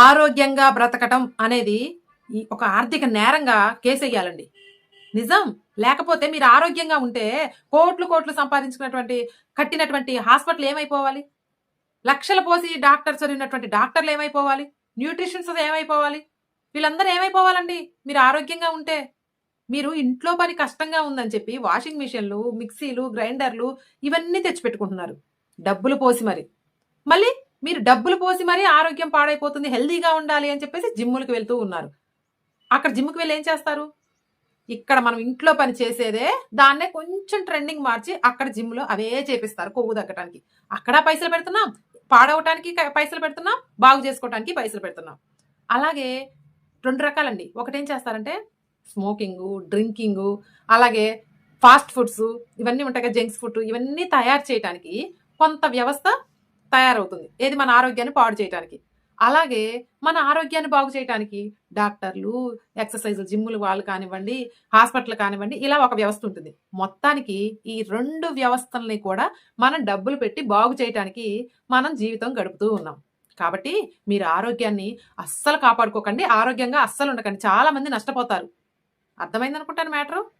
ఆరోగ్యంగా బ్రతకటం అనేది ఒక ఆర్థిక నేరంగా కేసేయాలండి నిజం. లేకపోతే మీరు ఆరోగ్యంగా ఉంటే కోట్లు కోట్లు సంపాదించుకున్నటువంటి కట్టినటువంటి హాస్పిటల్ ఏమైపోవాలి? లక్షలు పోసి డాక్టర్స్ చదివినటువంటి డాక్టర్లు ఏమైపోవాలి? న్యూట్రిషన్స్ ఏమైపోవాలి? వీళ్ళందరూ ఏమైపోవాలండి? మీరు ఆరోగ్యంగా ఉంటే. మీరు ఇంట్లో పని కష్టంగా ఉందని చెప్పి వాషింగ్ మిషన్లు మిక్సీలు గ్రైండర్లు ఇవన్నీ తెచ్చిపెట్టుకుంటున్నారు. డబ్బులు పోసి మరి. మళ్ళీ మీరు డబ్బులు పోసి మరీ ఆరోగ్యం పాడైపోతుంది హెల్దీగా ఉండాలి అని చెప్పేసి జిమ్ములకు వెళ్తూ ఉన్నారు. అక్కడ జిమ్కి వెళ్ళి ఏం చేస్తారు? ఇక్కడ మనం ఇంట్లో పని చేసేదే దాన్నే కొంచెం ట్రెండింగ్ మార్చి అక్కడ జిమ్లో అవే చేపిస్తారు కొవ్వు తగ్గడానికి అక్కడ పైసలు పెడుతున్నాం పాడవటానికి పైసలు పెడుతున్నాం బాగు చేసుకోవటానికి పైసలు పెడుతున్నాం. అలాగే రెండు రకాలండి. ఒకటేం చేస్తారంటే స్మోకింగ్ డ్రింకింగ్ అలాగే ఫాస్ట్ ఫుడ్స్ ఇవన్నీ ఉంటాయి కదా జంక్స్ ఫుడ్ ఇవన్నీ తయారు చేయడానికి కొంత వ్యవస్థ తయారవుతుంది. ఏది మన ఆరోగ్యాన్ని పాడు చేయడానికి అలాగే మన ఆరోగ్యాన్ని బాగు చేయడానికి డాక్టర్లు ఎక్సర్సైజ్ జిమ్ములు వాళ్ళు కానివ్వండి హాస్పిటల్ కానివ్వండి ఇలా ఒక వ్యవస్థ ఉంటుంది. మొత్తానికి ఈ రెండు వ్యవస్థల్ని కూడా మనం డబ్బులు పెట్టి బాగు చేయడానికి మనం జీవితం గడుపుతూ ఉన్నాం. కాబట్టి మీరు ఆరోగ్యాన్ని అస్సలు కాపాడుకోకండి. ఆరోగ్యంగా అస్సలు ఉండకండి. చాలామంది నష్టపోతారు. అర్థమైంది అనుకుంటాను మ్యాటరు?